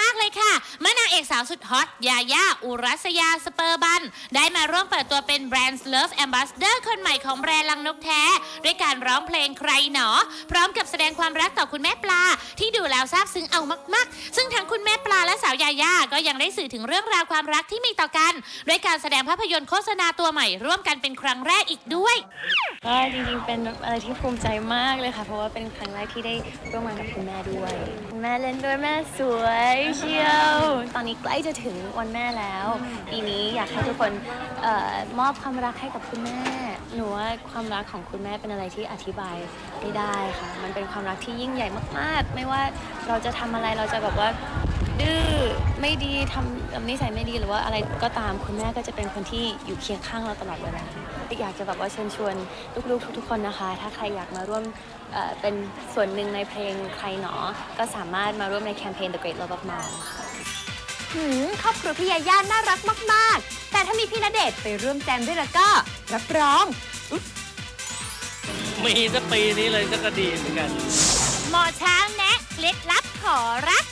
มากๆเลยค่ะเมื่อนางเอกสาวสุดฮอตยาย่าอุรัสยาสเปอร์บัน ได้มาร่วมเปิดตัวเป็นแบรนด์ Love Ambassador คนใหม่ของแบรนด์ลังนกแท้ ด้วยการร้องเพลงใครหนอ พร้อมกับแสดงความรักต่อคุณแม่ปลา ที่ดูแล้วซาบซึ้งเอามาก ๆ ซึ่งทั้งคุณแม่ปลาและสาวยาย่าก็ยังได้สื่อถึงเรื่องราวความรักที่มีต่อกัน ด้วยการแสดงภาพยนตร์โฆษณาตัวใหม่ร่วมกันเป็นครั้งแรกอีกด้วย ก็จริงๆ เป็นอะไรที่ภูมิใจมากเลยค่ะ เพราะว่าเป็นครั้งแรกที่ได้ร่วมงานกับคุณแม่ด้วยคุณแม่เล่นด้วยแม่สวยเชียว ตอนนี้ใกล้จะถึงวันแม่แล้วปีนี้อยากให้ทุกคนเออมอบความรักให้กับคุณแม่ หนูว่าความรักของคุณแม่เป็นอะไรที่อธิบายไม่ได้ค่ะ มันเป็นความรักที่ยิ่งใหญ่มากๆ ไม่ว่าเราจะทำอะไรเราจะแบบว่า ดื้อไม่ดีทำแบบนิสัยไม่ดีหรือว่าอะไรก็ตามคุณแม่ก็จะเป็นคนที่อยู่เคียงข้างเราตลอดเวลาอยากจะแบบว่าเชิญชวนลูกๆ ทุก ๆ คนนะคะ ถ้าใครอยากมาร่วมเอ่อเป็นส่วนหนึ่งในเพลงใครหนอ ก็สามารถมาร่วมในแคมเปญ The Great Love of Mom ค่ะหืมครอบครัวพี่ยาย่าน่ารักมาก ๆ แต่ถ้ามีพี่ณเดชน์ไปร่วมแจมด้วยแล้วก็ รับรอง มีสักปีนี้เลยก็ดีเหมือนกัน หมอช้างแนะเคล็ดลับขอรัก